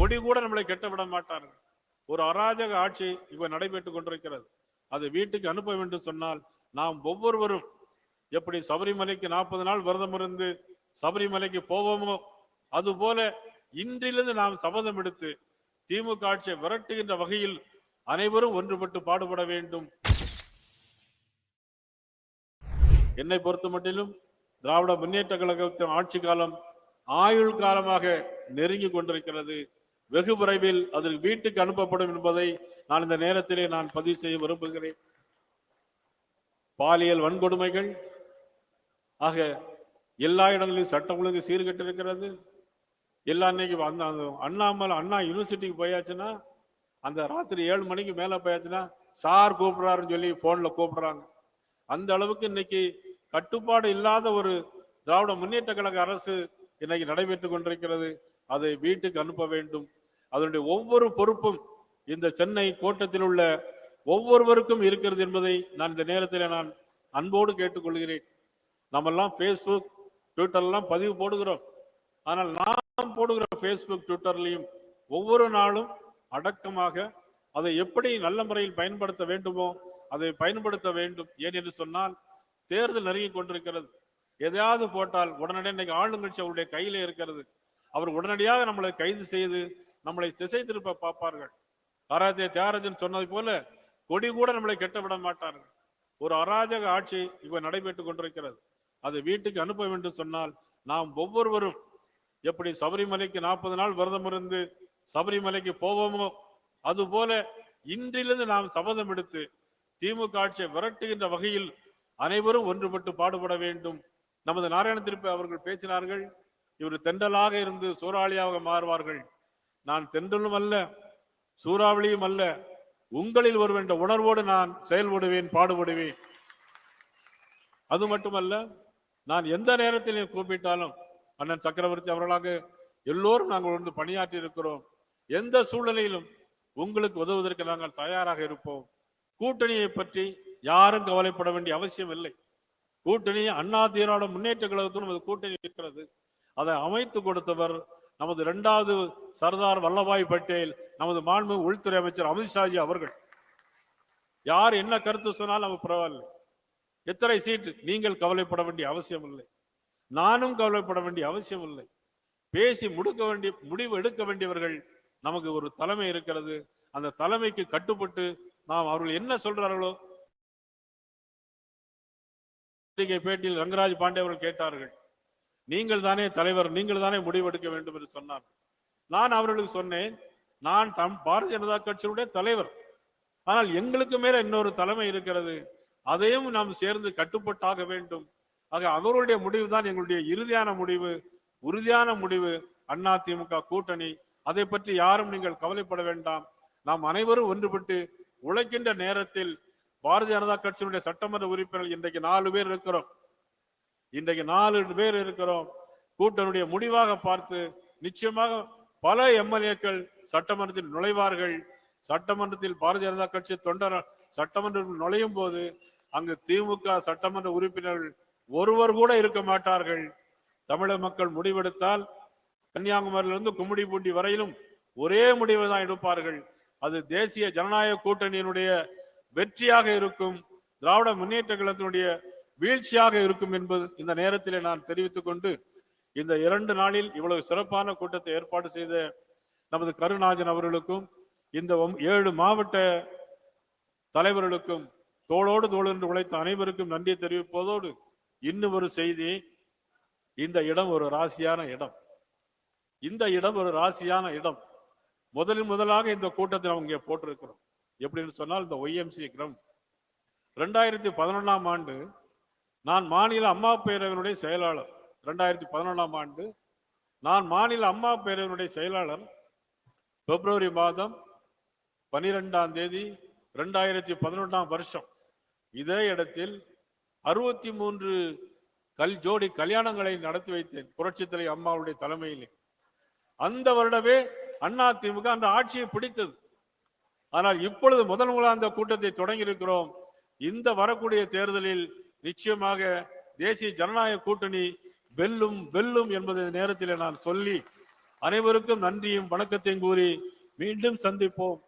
கொடி கூட நம்மளை கெட்ட விட மாட்டார்கள். ஒரு அராஜக ஆட்சி இப்ப நடைபெற்றுக் கொண்டிருக்கிறது. அதை வீட்டுக்கு அனுப்ப வேண்டும் சொன்னால் நாம் ஒவ்வொருவரும் எப்படி சபரிமலைக்கு நாற்பது நாள் விரதம் இருந்து சபரிமலைக்கு போவோமோ அதுபோல இன்றிலிருந்து நாம் சபதம் எடுத்து திமுக ஆட்சியை விரட்டுகின்ற வகையில் அனைவரும் ஒன்றுபட்டு பாடுபட வேண்டும். என்னை பொறுத்த மட்டிலும் திராவிட முன்னேற்ற கழகத்தின் ஆட்சி காலம் ஆயுள் காலமாக நெருங்கி கொண்டிருக்கிறது. வெகு விரைவில் அதற்கு வீட்டுக்கு அனுப்பப்படும் என்பதை நான் இந்த நேரத்திலே நான் பதிவு செய்ய விரும்புகிறேன். பாலியல் வன்கொடுமைகள் ஆக எல்லா இடங்களிலும் சட்டம் ஒழுங்கு சீர்கட்டிருக்கிறது. எல்லா அன்னைக்கு அந்த அந்த அண்ணாமலை அண்ணா யூனிவர்சிட்டிக்கு போயாச்சுன்னா அந்த ராத்திரி ஏழு மணிக்கு மேலே போயாச்சுன்னா சார் கூப்பிடுறாருன்னு சொல்லி ஃபோனில் கூப்பிடுறாங்க. அந்த அளவுக்கு இன்னைக்கு கட்டுப்பாடு இல்லாத ஒரு திராவிட முன்னேற்ற கழக அரசு இன்னைக்கு நடைபெற்று கொண்டிருக்கிறது. அதை வீட்டுக்கு அனுப்ப வேண்டும். அதனுடைய ஒவ்வொரு பொறுப்பும் இந்த சென்னை கோட்டத்தில் உள்ள ஒவ்வொருவருக்கும் இருக்கிறது என்பதை நான் இந்த நேரத்தில் நான் அன்போடு கேட்டுக்கொள்கிறேன். நம்மெல்லாம் ஃபேஸ்புக் ட்விட்டர்லாம் பதிவு போடுகிறோம். ஆனால் நாம் போடுகிற ஃபேஸ்புக் ட்விட்டர்லையும் ஒவ்வொரு நாளும் அடக்கமாக அதை எப்படி நல்ல முறையில் பயன்படுத்த வேண்டுமோ அதை பயன்படுத்த வேண்டும். ஏன் என்று சொன்னால் தேர்தல் நெருங்கி கொண்டிருக்கிறது. எதையாவது போட்டால் உடனடியாக இன்னைக்கு ஆளுங்கட்சி அவருடைய கையில இருக்கிறது. அவர் உடனடியாக நம்மளை கைது செய்து நம்மளை திசை திருப்ப பார்ப்பார்கள். கராத்தே தியாகராஜன் சொன்னது போல கொடி கூட நம்மளை கெட்ட விட மாட்டார்கள். ஒரு அராஜக ஆட்சி இப்ப நடைபெற்றுக் கொண்டிருக்கிறது. அதை வீட்டுக்கு அனுப்ப வேண்டும் சொன்னால் நாம் ஒவ்வொருவரும் எப்படி சபரிமலைக்கு நாற்பது நாள் விரதம் இருந்து சபரிமலைக்கு போவோமோ அதுபோல இன்றிலிருந்து நாம் சபதம் எடுத்து திமுக ஆட்சியை விரட்டுகின்ற வகையில் அனைவரும் ஒன்றுபட்டு பாடுபட வேண்டும். நமது நாராயண திருப்பி அவர்கள் பேசினார்கள் இவர் தெண்டலாக இருந்து சூறாளியாக மாறுவார்கள். நான் தென்றலும் அல்ல சூறாவளியும் அல்ல. உங்களில் ஒரு என்ற உணர்வோடு நான் செயல்படுவேன் பாடுபடுவேன் அது மட்டுமல்ல நான் எந்த நேரத்தில் கூப்பிட்டாலும் அண்ணன் சக்கரவர்த்தி அவர்களாக எல்லோரும் நாங்கள் வந்து பணியாற்றி இருக்கிறோம் எந்த சூழ்நிலையிலும் உங்களுக்கு உதவுவதற்கு நாங்கள் தயாராக இருப்போம். கூட்டணியை பற்றி யாரும் கவலைப்பட வேண்டிய அவசியம் இல்லை. கூட்டணி அண்ணா தீராட முன்னேற்ற கழகத்தில் கூட்டணி இருக்கிறது. அதை அமைத்து கொடுத்தவர் நமது இரண்டாவது சர்தார் வல்லபாய் பட்டேல் நமது மாண்பு உள்துறை அமைச்சர் அமித்ஷாஜி அவர்கள். யார் என்ன கருத்து சொன்னாலும் நமக்கு பரவாயில்லை. எத்தனை சீட்டு நீங்கள் கவலைப்பட வேண்டிய அவசியம் இல்லை. நானும் கவலைப்பட வேண்டிய அவசியம் இல்லை. பேசி முடுக்க வேண்டிய முடிவு எடுக்க வேண்டியவர்கள் நமக்கு ஒரு தலைமை இருக்கிறது. அந்த தலைமைக்கு கட்டுப்பட்டு நாம் அவர்கள் என்ன சொல்றார்களோ பத்திரிகை பேட்டியில் ரங்கராஜ் பாண்டே அவர்கள் கேட்டார்கள். நீங்கள் தானே தலைவர் நீங்கள் தானே முடிவெடுக்க வேண்டும் என்று சொன்னார். நான் அவர்களுக்கு சொன்னேன் நான் தம் பாரதிய ஜனதா கட்சியுடைய தலைவர். ஆனால் எங்களுக்கு மேல இன்னொரு தலைமை இருக்கிறது. அதையும் நாம் சேர்ந்து கட்டுப்பட்டாக வேண்டும். ஆக அவர்களுடைய முடிவு தான் எங்களுடைய இறுதியான முடிவு உறுதியான முடிவு. அண்ணா திமுக கூட்டணி. அதை பற்றி யாரும் நீங்கள் கவலைப்பட வேண்டாம். நாம் அனைவரும் ஒன்றுபட்டு உழைக்கின்ற நேரத்தில் பாரதிய ஜனதா கட்சியினுடைய சட்டமன்ற உறுப்பினர்கள் இன்றைக்கு நாலு பேர் இருக்கிறோம். இன்றைக்கு நாலு பேர் இருக்கிறோம். கூட்டணியுடைய முடிவாக பார்த்து நிச்சயமாக பல எம்எல்ஏக்கள் சட்டமன்றத்தில் நுழைவார்கள். சட்டமன்றத்தில் பாரதிய ஜனதா கட்சி தொண்டர் சட்டமன்றத்தில் நுழையும் போது அங்கு திமுக சட்டமன்ற உறுப்பினர்கள் ஒருவர் கூட இருக்க மாட்டார்கள். தமிழக மக்கள் முடிவெடுத்தால் கன்னியாகுமரியிலிருந்து கும்மிடிப்பூண்டி வரையிலும் ஒரே முடிவை தான் எடுப்பார்கள். அது தேசிய ஜனநாயக கூட்டணியினுடைய வெற்றியாக இருக்கும். திராவிட முன்னேற்ற கழகத்தினுடைய வீழ்ச்சியாக இருக்கும் என்பது இந்த நேரத்திலே நான் தெரிவித்துக் கொண்டு இந்த இரண்டு நாளில் இவ்வளவு சிறப்பான கூட்டத்தை ஏற்பாடு செய்த நமது கருணாஜன் அவர்களுக்கும் இந்த ஏழு மாவட்ட தலைவர்களுக்கும் தோளோடு தோளென்று என்று உழைத்த அனைவருக்கும் நன்றி தெரிவிப்பதோடு இன்னும் ஒரு செய்தி இந்த இடம் ஒரு ராசியான இடம். இந்த இடம் ஒரு ராசியான இடம். முதலில் முதலாக இந்த கூட்டத்தை நாம் இங்கே போட்டிருக்கிறோம். எப்படின்னு சொன்னால் இந்த ஒய்எம்சி கிரம். ரெண்டாயிரத்தி பதினொன்றாம் ஆண்டு நான் மாநில அம்மா பேரவையினுடைய செயலாளர். ரெண்டாயிரத்தி பதினொன்றாம் ஆண்டு நான் மாநில அம்மா பேரவையினுடைய செயலாளர். பிப்ரவரி மாதம் பனிரெண்டாம் தேதி ரெண்டாயிரத்தி பதினொன்றாம் வருஷம். இதே இடத்தில் அறுபத்தி மூன்று கல் ஜோடி கல்யாணங்களை நடத்தி வைத்தேன். புரட்சித்தலை அம்மாவுடைய தலைமையிலே. அந்த வருடமே அண்ணா திமுக அந்த ஆட்சியை பிடித்தது. ஆனால் இப்பொழுது முதல் முதலாக அந்த கூட்டத்தை தொடங்கி இருக்கிறோம் இந்த வரக்கூடிய தேர்தலில் நிச்சயமாக தேசிய ஜனநாயக கூட்டணி வெல்லும் வெல்லும் என்பதை நேரத்தில் நான் சொல்லி அனைவருக்கும் நன்றியும் வணக்கத்தையும் கூறி மீண்டும் சந்திப்போம்.